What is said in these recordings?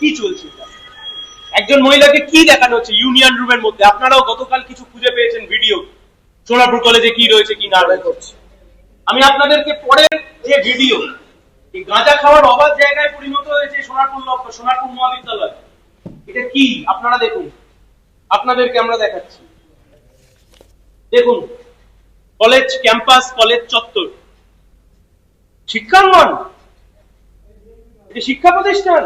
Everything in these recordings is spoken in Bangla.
কি চলছে? একজন মহিলাকে কি দেখানো হচ্ছে ইউনিয়ন রুমের মধ্যে? আপনারাও গতকাল কিছু খুঁজে পেয়েছেন ভিডিও। সোনারপুর কলেজে কি রয়েছে কি না রয়েছে? আমি আপনাদেরকে পরের যে ভিডিও এই গাঁজা খাওয়ার অবাধ জায়গায় পরিণত হয়েছে সোনারপুর লক্ষ্য সোনারপুর মহাবিদ্যালয়। এটা কি? আপনারা দেখুন। আপনাদেরকে আমরা দেখাচ্ছি। দেখুন কলেজ ক্যাম্পাস কলেজ চত্বর। শিক্ষাঙ্গন এটা শিক্ষা প্রতিষ্ঠান?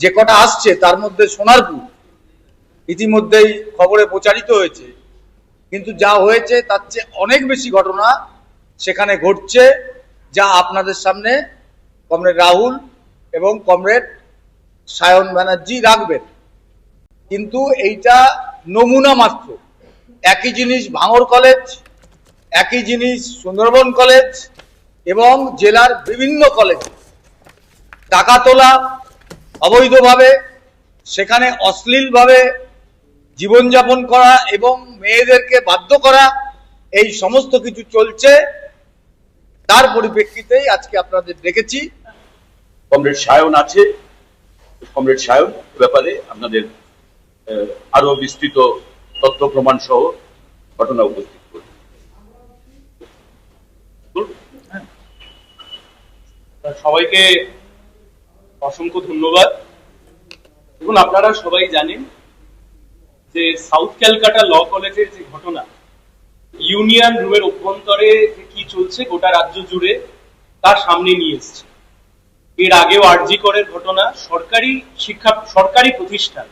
যে কটা আসছে তার মধ্যে সোনারপুর ইতিমধ্যেই খবরে প্রচারিত হয়েছে। কিন্তু যা হয়েছে তার চেয়ে অনেক বেশি ঘটনা সেখানে ঘটছে, যা আপনাদের সামনে কমরেড রাহুল এবং কমরেড সায়ন ব্যানার্জি রাখবেন। কিন্তু এইটা নমুনা মাত্র। একই জিনিস ভাঙর কলেজ, একই জিনিস সুন্দরবন কলেজ এবং জেলার বিভিন্ন কলেজ। টাকা তোলা অবৈধভাবে সেখানে অশ্লীলভাবে জীবনযাপন করা এবং মেয়েদেরকে বাধ্য করা এই সমস্ত কিছু চলছে। তার পরিপ্রেক্ষিতেই আজকে আপনাদের ডেকেছি কমরেড সায়ন আছে। কমরেড সায়ন ব্যাপারে আপনাদের আরও বিস্তৃত তথ্য প্রমাণ সহ ঘটনা উপস্থিত করবে সবাইকে অসংখ্য ধন্যবাদ। দেখুন, আপনারা সবাই জানেন যে সাউথ ক্যালকাটা ল কলেজের যে ঘটনা, ইউনিয়ন রুমের অভ্যন্তরে যে কি চলছে গোটা রাজ্য জুড়ে তার সামনে নিয়ে এসছে। এর আগেও আরজিকরের ঘটনা, সরকারি শিক্ষা, সরকারি প্রতিষ্ঠান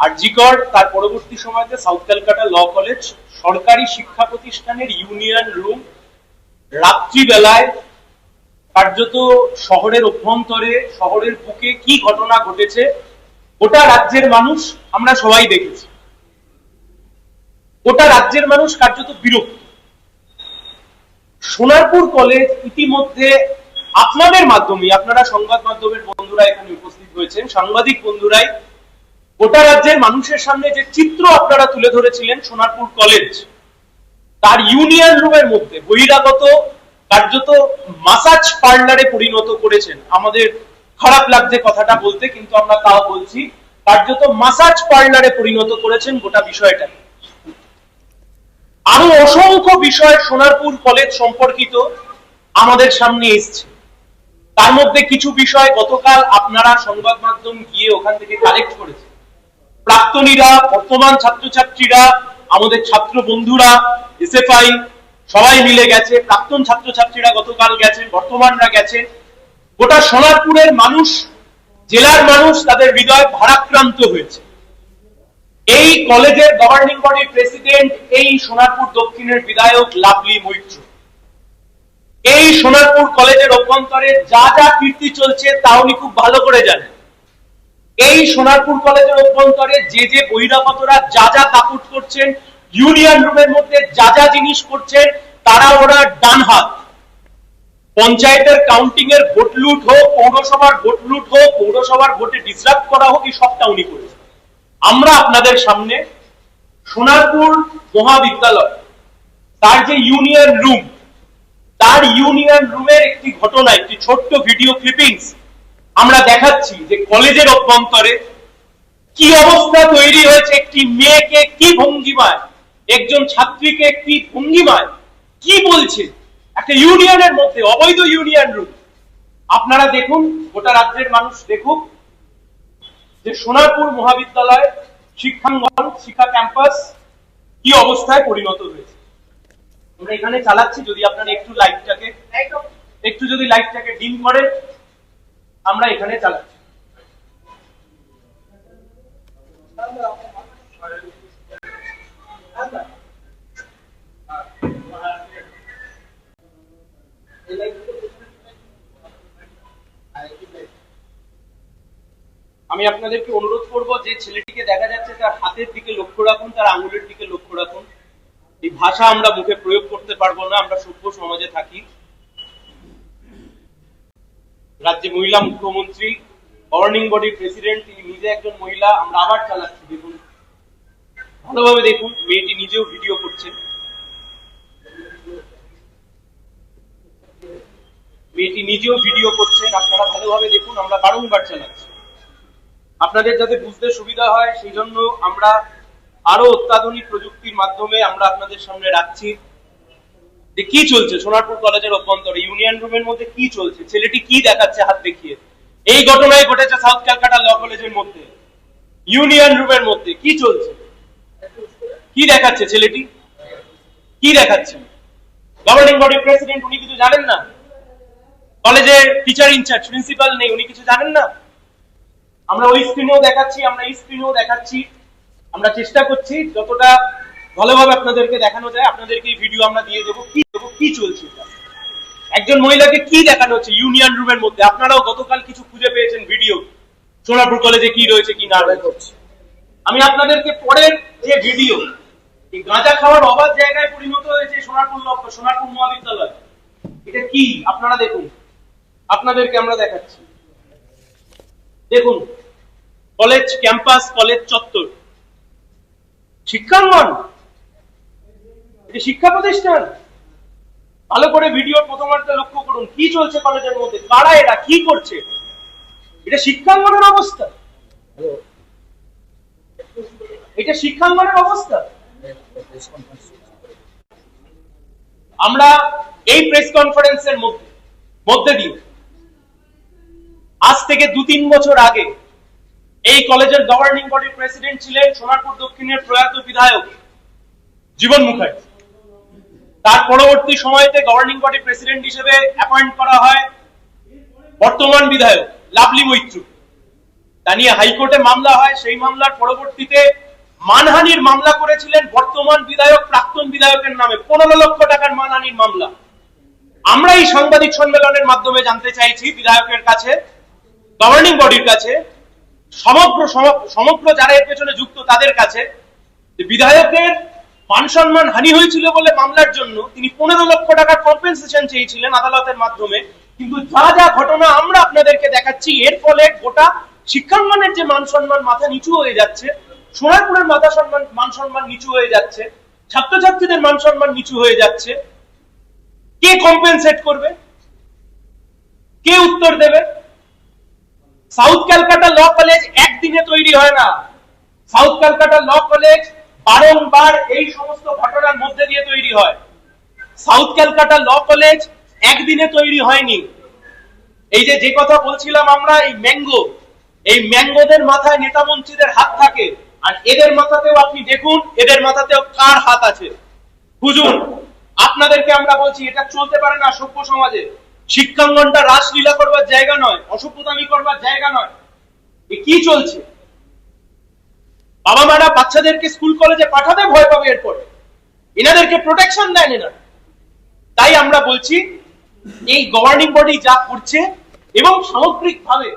আরজিকর তার পরবর্তী সময়তে সাউথ ক্যালকাটা ল কলেজ সরকারি শিক্ষা প্রতিষ্ঠানের ইউনিয়ন রুম রাত্রিবেলায় কার্যত শহরের অভ্যন্তরে, শহরের বুকে কি ঘটনা ঘটেছে, গোটা রাজ্যের মানুষ আমরা সবাই দেখেছি। গোটা রাজ্যের মানুষ কার্যত বিরক্ত। সোনারপুর কলেজ ইতিমধ্যে আপনাদের মাধ্যমে, আপনারা সংবাদ মাধ্যমের বন্ধুরা এখানে উপস্থিত হয়েছেন, সাংবাদিক বন্ধুরাই গোটা রাজ্যের মানুষের সামনে যে চিত্র আপনারা তুলে ধরেছিলেন সোনারপুর কলেজ তার ইউনিয়ন রুমের মধ্যে বহিরাগত কার্যত মাসাজ পার্লারে পরিণত করেছেন। আমাদের খারাপ লাগছে কথাটা বলতে, কিন্তু আমরা তাও বলছি, কার্যত মাসাজ পার্লারে পরিণত করেছেন গোটা বিষয়টা। আরও অসংখ্য বিষয় সোনারপুর কলেজ সম্পর্কিত আমাদের সামনে এসছে। তার মধ্যে কিছু বিষয় গতকাল আপনারা সংবাদ মাধ্যম গিয়ে ওখান থেকে কালেক্ট করেছে প্রাক্তনীরা, বর্তমান ছাত্রছাত্রীরা, আমাদের ছাত্র বন্ধুরা এসএফআই সবাই মিলে গেছে। প্রাক্তন ছাত্রছাত্রীরা গতকাল গেছেন, বর্তমানরা গেছেন। গোটা সোনারপুরের মানুষ, জেলার মানুষ তাদের হৃদয় ভারাক্রান্ত হয়েছে। এই কলেজের গভর্নিং বডির প্রেসিডেন্ট এই সোনারপুর দক্ষিণের বিধায়ক লাভলি মৈত্র। এই সোনারপুর কলেজের অভ্যন্তরে যা যা কীর্তি চলছে তা উনি খুব ভালো করে জানেন। এই সোনারপুর কলেজের অভ্যন্তরে যে যে বহিরাগতরা যা যা দাপুট করছেন ইউনিয়ন রুমের মধ্যে যা যা জিনিস করছেন, তারা ওরা ডান হাত পঞ্চায়েতের কাউন্টিং এর ভোট লুট হোক, পৌরসভার ভোট লুট হোক, পৌরসভার ভোটে ডিসরাপ্ট করা হোক, এই সবটা উনি করেছেন। আমরা আপনাদের সামনে সোনারপুর মহাবিদ্যালয়, তার যে ইউনিয়ন রুম, তার ইউনিয়ন রুমের একটি ঘটনা, একটি ছোট্ট ভিডিও ক্লিপিংস আমরা দেখাচ্ছি যে কলেজের অভ্যন্তরে কি অবস্থা তৈরি হয়েছে, একটি মেয়েকে কি ভঙ্গিমায় একজন ছাত্রীকে কি ভঙ্গিমায় কি বলছে? একটা ইউনিয়নের মধ্যে, অবৈধ ইউনিয়ন রুম আপনারা দেখুন, গোটা রাজ্যের মানুষ দেখুক, যে সোনারপুর মহাবিদ্যালয় শিক্ষাঙ্গন, শিক্ষা ক্যাম্পাস কি অবস্থায় পরিণত হয়েছে। আমরা এখানে চালাচ্ছি, যদি আপনারা একটু লাইটটাকে, একটু যদি লাইটটাকে ডিম করে, আমরা এখানে চালাচ্ছি। আমি আপনাদেরকে অনুরোধ করব, যে ছেলেটিকে দেখা যাচ্ছে তার হাতের দিকে লক্ষ্য রাখুন, তার আঙুলের দিকে লক্ষ্য রাখুন। এই ভাষা আমরা মুখে প্রয়োগ করতে পারব না, আমরা সভ্য সমাজে থাকি। রাজ্যে মহিলা মুখ্যমন্ত্রী গভর্নিং বডির প্রেসিডেন্ট তিনি নিজে একজন মহিলা, আমরা আবার চালাচ্ছি, দেখুন। ভালোভাবে দেখুন, মেয়েটি নিজেও ভিডিও করছেন মেয়েটি নিজেও ভিডিও করছেন, আপনারা ভালোভাবে দেখুন, আমরা বারংবার চালাচ্ছি আপনাদের যাতে বুঝতে সুবিধা হয় সেই জন্য আমরা আরও অত্যাধুনিক প্রযুক্তির মাধ্যমে আমরা আপনাদের সামনে রাখছি। যে কি চলছে? সোনারপুর কলেজের অভ্যন্তরে, ইউনিয়ন রুমের মধ্যে কি চলছে? ছেলেটি কি দেখাচ্ছে হাত দেখিয়ে? এই ঘটনায় ঘটেছে সাউথ ক্যালকাটা ল কলেজের মধ্যে। ইউনিয়ন রুমের মধ্যে কি চলছে? কি দেখাচ্ছে ছেলেটি? কি দেখাচ্ছে? গভর্নিং বডির প্রেসিডেন্ট, উনি কিছু জানেন না? কলেজের টিচার ইনচার্জ প্রিন্সিপাল নেই, উনি কিছু জানেন না? আমরা ওই স্ক্রিনেও দেখাচ্ছি, আমরা এই স্ক্রিনেও দেখাচ্ছি। আমরা চেষ্টা করছি যতটা ভালোভাবে আপনাদেরকে দেখানো যায়, আপনাদেরকে এই ভিডিও আমরা দিয়ে দেবো। কি দেবো? কি চলছে? একজন মহিলাকে কি দেখানো হচ্ছে ইউনিয়ন রুমের মধ্যে? আপনারাও গতকাল কিছু খুঁজে পেয়েছেন ভিডিও সোনাপুর কলেজে কি রয়েছে, কি না রয়েছে? আমি আপনাদেরকে পরের যে ভিডিও এই গাঁজা খাওয়ার অবাধ জায়গায় পরিণত হয়েছে সোনারপুর সোনারপুর মহাবিদ্যালয়। এটা কি? আপনারা দেখুন। আপনাদেরকে আমরা দেখাচ্ছি। দেখুন কলেজ ক্যাম্পাস কলেজ চত্বর। শিক্ষাঙ্গন এটা শিক্ষা প্রতিষ্ঠান। ভালো করে ভিডিও প্রথমার্ধে লক্ষ্য করুন, কি চলছে কলেজের মধ্যে? কারা এরা? কি করছে? এটা শিক্ষাঙ্গনের অবস্থা। এটা শিক্ষাঙ্গনের অবস্থা। আমরা এই প্রেস কনফারেন্সের মধ্যে মধ্যে দিয়ে আজ থেকে দু তিন বছর আগে এই কলেজের গভর্নিং বডির প্রেসিডেন্ট ছিলেন সোনারপুর দক্ষিণের প্রয়াত বিধায়ক জীবন মুখার্জি। তার পরবর্তী সময়তে গভর্নিং বডি প্রেসিডেন্ট হিসেবে অ্যাপয়েন্ট করা হয় বর্তমান বিধায়ক লাভলি মৈত্র। তা নিয়ে হাইকোর্টে মামলা হয়। সেই মামলার পরবর্তীতে মানহানির মামলা করেছিলেন বর্তমান বিধায়ক, প্রাক্তন বিধায়কের নামে পনেরো লক্ষ টাকার মানহানির মামলা। আমরা এই সাংবাদিক সম্মেলনের মাধ্যমে জানতে চাইছি বিধায়কের কাছে গভর্নিং বডির কাছে, সমগ্র সমগ্র যারা এর পেছনে যুক্ত তাদের কাছে বিধায়কের মান সম্মান হানি হয়েছিল বলে মামলার জন্য তিনি পনেরো লক্ষ টাকার কম্পেনসেশন চেয়েছিলেন আদালতের মাধ্যমে। কিন্তু যা যা ঘটনা আমরা আপনাদেরকে দেখাচ্ছি, এর ফলে গোটা শিক্ষাঙ্গনের যে মান সম্মান মাথা নিচু হয়ে যাচ্ছে, সোনারপুরের মাথা সম্মান, মান সম্মান নিচু হয়ে যাচ্ছে, ছাত্রছাত্রীদের মান সম্মান নিচু হয়ে যাচ্ছে। কে কম্পেনসেট করবে? কে উত্তর দেবে? সাউথ ক্যালকাটা ল কলেজ একদিনে তৈরি হয় না। সাউথ ক্যালকাটা ল কলেজ বারংবার এই সমস্ত ঘটনার মধ্যে দিয়ে তৈরি হয়। সাউথ ক্যালকাটা ল কলেজ একদিনে তৈরি হয়নি। এই যে যে কথা বলছিলাম আমরা, এই ম্যাঙ্গো, এই ম্যাঙ্গোদের মাথায় নেতা মন্ত্রীদের হাত থাকে। আর এদের মাথাতেও আপনি দেখুন, এদের মাথাতেও কার হাত আছে। বুঝুন, আপনাদেরকে আমরা বলছি, এটা চলতে পারে না সভ্য সমাজে। শিক্ষাঙ্গনটা রাসলীলা করবার জায়গা নয়, অসভ্যতামি করবার জায়গা নয়। এ কি চলছে? বাবা মারা বাচ্চাদেরকে স্কুল, কলেজে পাঠাতে ভয় পাবে এরপরে। এনাদেরকে প্রোটেকশন দেন এনারা তাই আমরা বলছি, এই গভর্নিং বডি যা করছে এবং সামগ্রিকভাবে